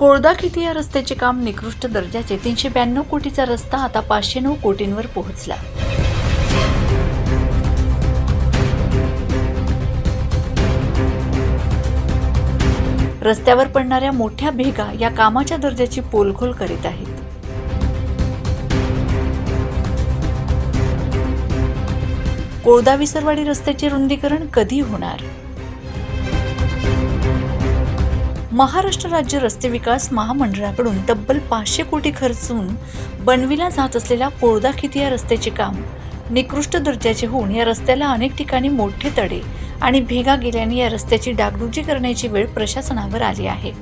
कोळदा किती या रस्त्याचे काम निकृष्ट दर्जाचे? तीनशे ब्याण्णव कोटीचा रस्ता आता पाचशे नऊ कोटींवर पोहोचला. रस्त्यावर पडणाऱ्या मोठ्या भेगा या कामाच्या दर्जाची पोलखोल करीत आहेत. कोळदा विसरवाडी रस्त्याचे रुंदीकरण कधी होणार? महाराष्ट्र राज्य रस्ते विकास महामंडळाकडून तब्बल पाचशे कोटी खर्चून बनविला जात असलेल्या पोळदा खिती या रस्त्याचे काम. निकृष्ट दर्जाचे होऊन या रस्त्याला अनेक ठिकाणी मोठे तडे आणि भेगा गेल्याने या रस्त्याची डागडुजी करण्याची वेळ प्रशासनावर आली आहे.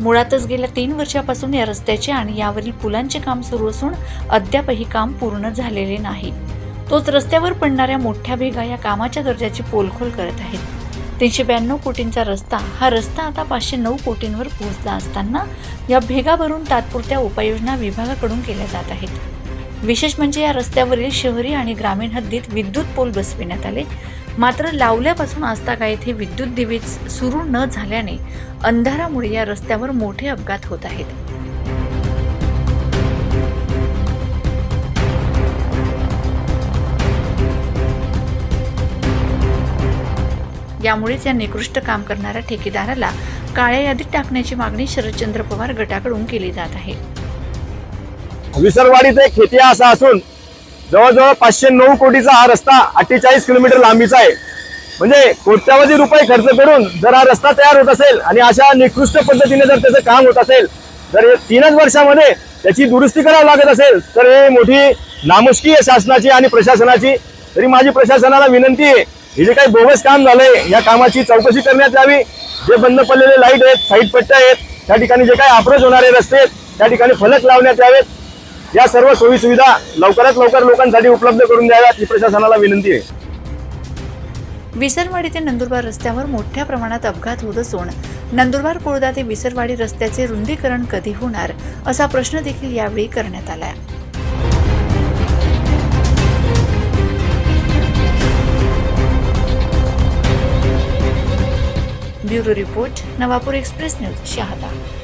मुळातच गेल्या तीन वर्षापासून या रस्त्याचे आणि यावरील पुलांचे काम सुरू असून अद्यापही काम पूर्ण झालेले नाही. तोच रस्त्यावर पडणाऱ्या मोठ्या भेगा या कामाच्या दर्जाची पोलखोल करत आहेत. तीनशे ब्याण्णव कोटींचा रस्ता. हा रस्ता आता पाचशे नऊ कोटींवर पोहोचला असताना या भेगा भरून तात्पुरत्या उपाययोजना विभागाकडून केल्या जात आहेत. विशेष म्हणजे या रस्त्यावरील शहरी आणि ग्रामीण हद्दीत विद्युत पोल बसविण्यात आले. मात्र लावल्यापासून आजता काय येथे विद्युत दिवे सुरू न झाल्याने अंधारामुळे या रस्त्यावर मोठे अपघात होत आहेत. यामुळेच या निकृष्ट काम करणाऱ्या ठेकेदाराला काळ्या यादीत टाकण्याची मागणी शरदचंद्र पवार गटाकडून केली जात आहे. विसरवाडीत एक खेतिया असा असून जवळजवळ पाचशे नऊ कोटीचा हा रस्ता अठ्ठेचाळीस किलोमीटर लांबीचा आहे. म्हणजे कोट्यावधी रुपये खर्च करून जर हा रस्ता तयार होत असेल आणि अशा निकृष्ट पद्धतीने जर त्याचं काम होत असेल तर तीनच वर्षामध्ये त्याची दुरुस्ती करावी लागत असेल तर हे मोठी नामुष्की आहे शासनाची आणि प्रशासनाची तरी माझी प्रशासनाला विनंती आहे हे जे काही बोगस काम झालंय या कामाची चौकशी करण्यात यावी. जे बंद पडलेले लाइट आहेत साईड पट्ट्या आहेत त्या ठिकाणी जे काही अप्रोच होणारे रस्ते आहेत त्या ठिकाणी फलक लावण्यात यावेत. या सर्व सोयी सुविधा लवकरात लवकर लोकांसाठी उपलब्ध करून द्याव्यात ही प्रशासनाला विनंती आहे. विसरवाडी ते नंदुरबार रस्त्यावर मोठ्या प्रमाणात अपघात होत असून नंदुरबार कोळदा ते विसरवाडी रस्त्याचे रुंदीकरण कधी होणार असा प्रश्न देखील यावेळी करण्यात आला bureau report Navapur express news Shahada